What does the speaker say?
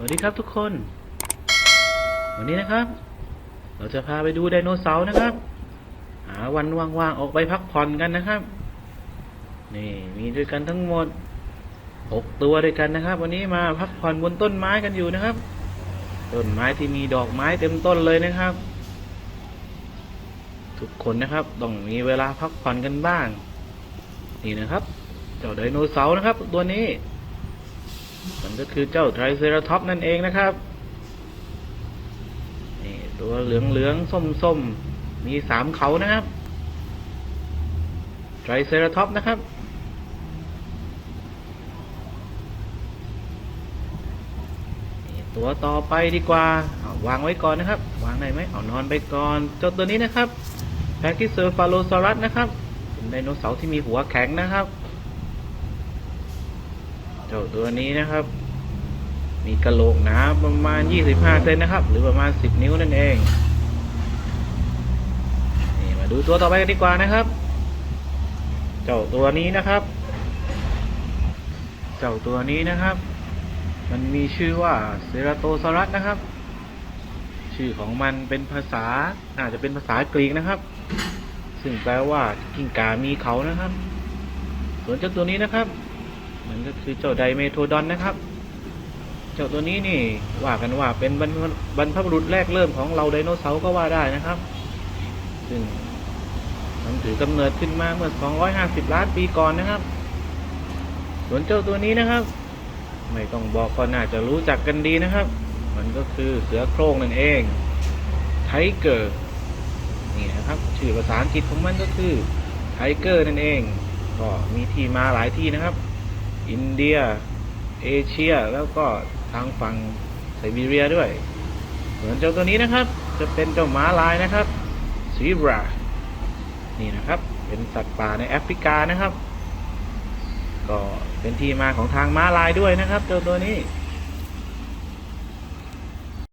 สวัสดีครับทุกคน วันนี้นะครับ เราจะพาไปดูไดโนเสาร์นะครับ หาวันว่างๆออกไปพักผ่อนกันนะครับ นี่มีด้วยกันทั้งหมดหกตัวด้วยกันนะครับ วันนี้มาพักผ่อนบนต้นไม้กันอยู่นะครับ ต้นไม้ที่มีดอกไม้เต็มต้นเลยนะครับ ทุกคนนะครับต้องมีเวลาพักผ่อนกันบ้าง นี่นะครับ เจ้าไดโนเสาร์นะครับ ตัวนี้ มันก็คือเจ้าไทรเซราท็อปนั่นเองนะครับ นี่ตัวเหลืองเหลืองส้มส้มๆมีสามเขานะครับ ไทรเซราท็อปนะครับนี่ตัวต่อไปดีกว่าาวางไว้ก่อนนะครับ วางได้ไหมเอานอนไปก่อน เจ้าตัวนี้นะครับแพคกิเซอร์ฟาโลซอรัสนะครับเป็นไดโนเสาร์ที่มีหัวแข็งนะครับ เจ้าตัวนี้นะครับ มีกระโหลกหนาประมาณ 25 เซนนะครับ หรือประมาณ 10 นิ้วนั่นเองนี่มาดูตัวต่อไปกันดีกว่านะครับ เจ้าตัวนี้นะครับ เจ้าตัวนี้นะครับ มันมีชื่อว่าเซราโตซอรัสนะครับ ชื่อของมันเป็นภาษาอาจจะเป็นภาษากรีกนะครับ ซึ่งแปลว่ากิ้งก่ามีเขานะครับ ส่วนเจ้าตัวนี้นะครับ มันก็คือเจ้าไดเมโทดอนนะครับ เจ้าตัวนี้นี่ว่ากันว่าเป็นบรรพบุรุษแรกเริ่มของเราไดโนเสาร์ก็ว่าได้นะครับ ซึ่งมันถือกำเนิดขึ้นมาเมื่อ 250 ล้านปีก่อนนะครับ ส่วนเจ้าตัวนี้นะครับ ไม่ต้องบอกก็น่าจะรู้จักกันดีนะครับ มันก็คือเสือโคร่งนั่นเองไทเกอร์นี่นะครับชื่อภาษาอังกฤษของมันก็คือไทเกอร์นั่นเอง ก็มีที่มาหลายที่นะครับ อินเดีย เอเชีย แล้วก็ทางฝั่งไซบีเรียด้วย เหมือนเจ้าตัวนี้นะครับ จะเป็นเจ้าม้าลายนะครับซีบรานี่นะครับ เป็นสัตว์ป่าในแอฟริกานะครับ ก็เป็นที่มาของทางม้าลายด้วยนะครับ เจ้าตัวนี้